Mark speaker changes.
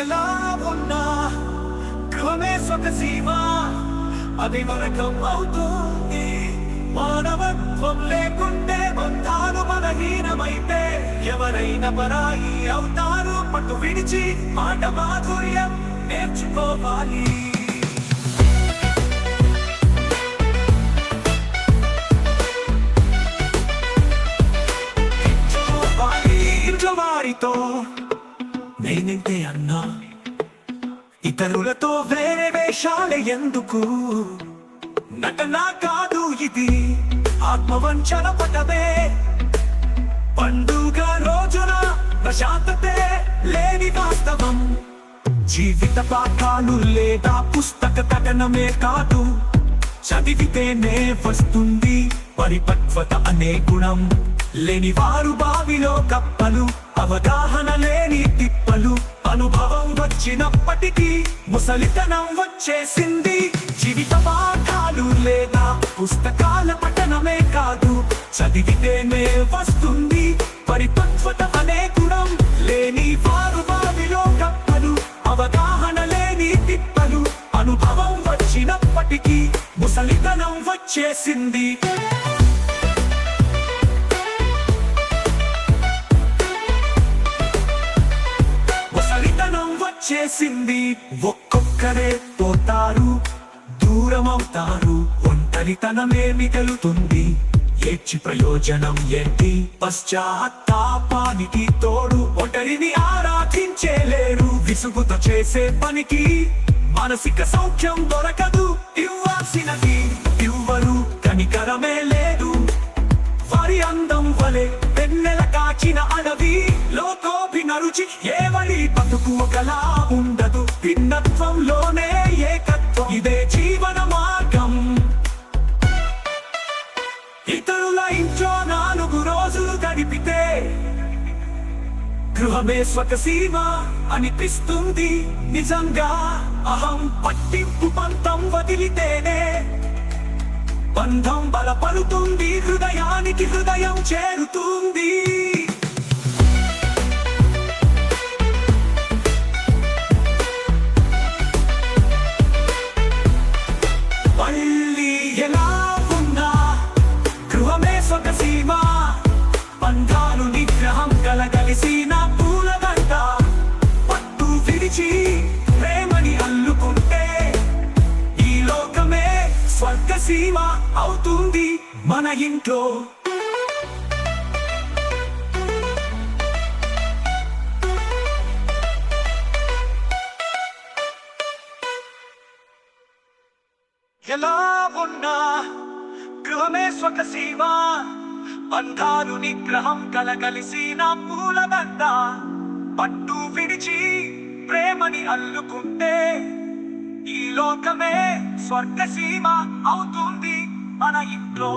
Speaker 1: ఎలా ఉన్నా గృహమే స్వక సీమ అది నరకం అవుతుంది. మానవత్వం లేకుంటే బంధాలు బలహీనమైతే ఎవరైనా పరాయి అవుతారు. పట్టు విడిచి మాట మాధుర్యం నేర్చుకోవాలి. నేనంటే అన్నా. ఇతరులతో వేరే వేషాలే ఎందుకు? నటన కాదు ఇది. ఆత్మవంచన పటమే. పండుగ రోజున ప్రశాంతతే లేని వాస్తవం. జీవిత పాఠాలు లేదా పుస్తక కథనమే కాదు. చదివితేనే వస్తుంది పరిపక్వత అనే గుణం. లేని వారు బావిలో కప్పలు అవగాహన అనుభవం వచ్చినప్పటికీ ముసలితనం వచ్చేసింది. జీవిత పాఠాలు లేదా పుస్తకాల పఠనమే కాదు చదివితేనే వస్తుంది. పరిపక్వత అనే గుణం లేని వారు బావిలో కప్పలు అవగాహన లేని తిప్పలు. అనుభవం వచ్చినప్పటికీ ముసలితనం వచ్చేసింది. ఒక్కొక్కరే పోతారు దూరం అవుతారు ఒంటరితనమే మిగులుతుంది ఏడ్చి ప్రయోజనం ఏంటి? పశ్చాత్తాపానికి తోడు ఒంటరిని ఆరాధించేలేరు విసుగుతో చేసే పనికి మానసిక సౌఖ్యం దొరకదు. ఇవ్వాల్సినది ఇవ్వరు కనికరమే లేదు. వారి అందం వలె పెన్నెల కాచిన అడవి లోకోభినరుచి ఏవడి బతుకు ఒకలా ఉండదు. భిన్నత్వంలోనే ఏకత్వం. ఇదే జీవన మార్గం. ఇతరుల ఇంట్లో నాలుగు రోజులు గడిపితే గృహమే స్వకసీమ అనిపిస్తుంది నిజంగా. అహం పట్టింపు పంతం వదిలితేనే బంధం బలపడుతుంది హృదయానికి హృదయం చేరు సీమ అవుతుంది మన ఇంట్లో. ఎలా ఉన్నా గృహమే స్వకసీమ బంధాలు నిగ్రహం నా పూలదండ పట్టు విడిచి ప్రేమని అల్లుకుంటే ఈ లోకమే స్వర్గసీమ అవుతుంది మన ఇంట్లో.